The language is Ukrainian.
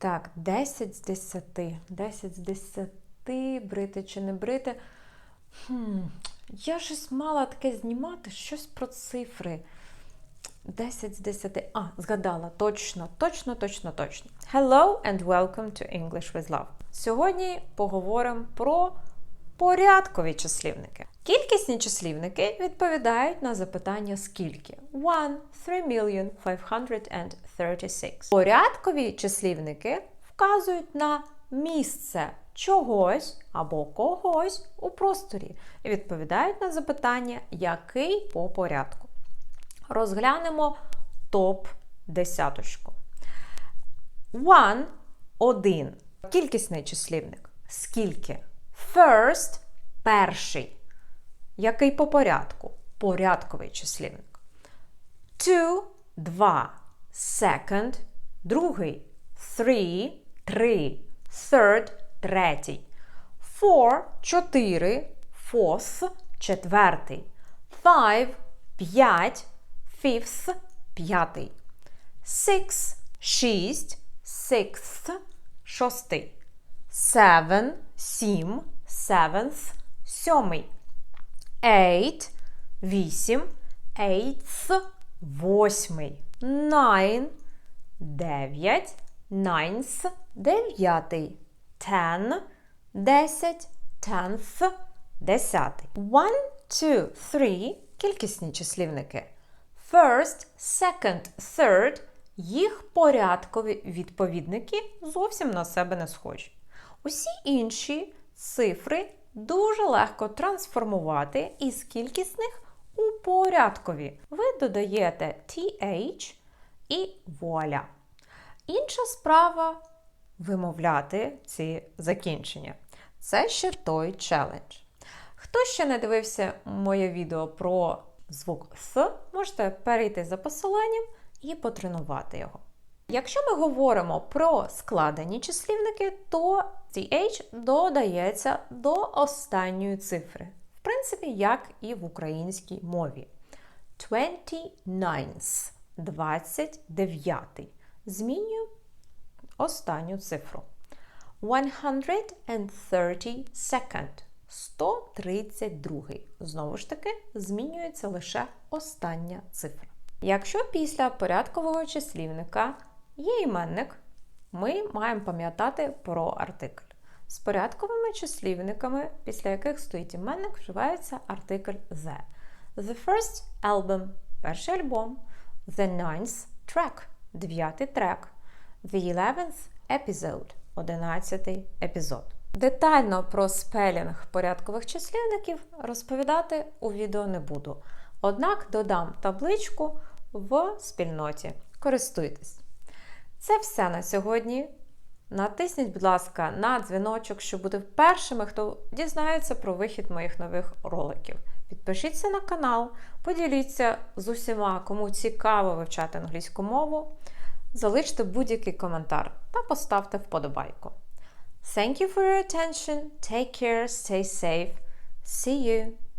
Так, 10 з 10. 10 з 10. Брити чи не брити. Хм, я щось мала таке знімати, щось про цифри. 10 з 10. А, згадала. Точно, точно, точно, точно. Hello and welcome to English with Love. Сьогодні поговоримо про порядкові числівники. Кількісні числівники відповідають на запитання скільки. One, three million, 536. Порядкові числівники вказують на місце чогось або когось у просторі і відповідають на запитання, який по порядку. Розглянемо топ десяточку. One – один. Кількісний числівник. Скільки? First – перший. Який по порядку? Порядковий числівник. Two – два. Second – другий. Three – три. Third – третій. Four – чотири. Fourth – четвертий. Five – п'ять. Fifth – п'ятий. Six – шість. Sixth – шостий. Seven – сім. Seventh – сьомий. Eight – вісім. Eighth – восьмий. Nine – дев'ять. Ninth – дев'ятий. Ten – десять. Tenth – десятий. One, two, three – кількісні числівники. First, second, third – їх порядкові відповідники зовсім на себе не схожі. Усі інші цифри дуже легко трансформувати із кількісних у порядкові. Ви додаєте TH і вуаля. Інша справа вимовляти ці закінчення. Це ще той челендж. Хто ще не дивився моє відео про звук С, можете перейти за посиланням і потренувати його. Якщо ми говоримо про складені числівники, то TH додається до останньої цифри. В принципі, як і в українській мові. 29 – 29. Змінюю останню цифру. 132 – 132. Знову ж таки, змінюється лише остання цифра. Якщо після порядкового числівника є іменник, ми маємо пам'ятати про артикль. З порядковими числівниками, після яких стоїть іменник, вживається артикль the. The first album перший альбом, the ninth track дев'ятий трек, the eleventh episode одинадцятий епізод. Детально про спелінг порядкових числівників розповідати у відео не буду. Однак додам табличку в спільноті. Користуйтесь. Це все на сьогодні. Натисніть, будь ласка, на дзвіночок, щоб бути першими, хто дізнається про вихід моїх нових роликів. Підпишіться на канал, поділіться з усіма, кому цікаво вивчати англійську мову. Залиште будь-який коментар та поставте вподобайку. Thank you for your attention. Take care, stay safe. See you.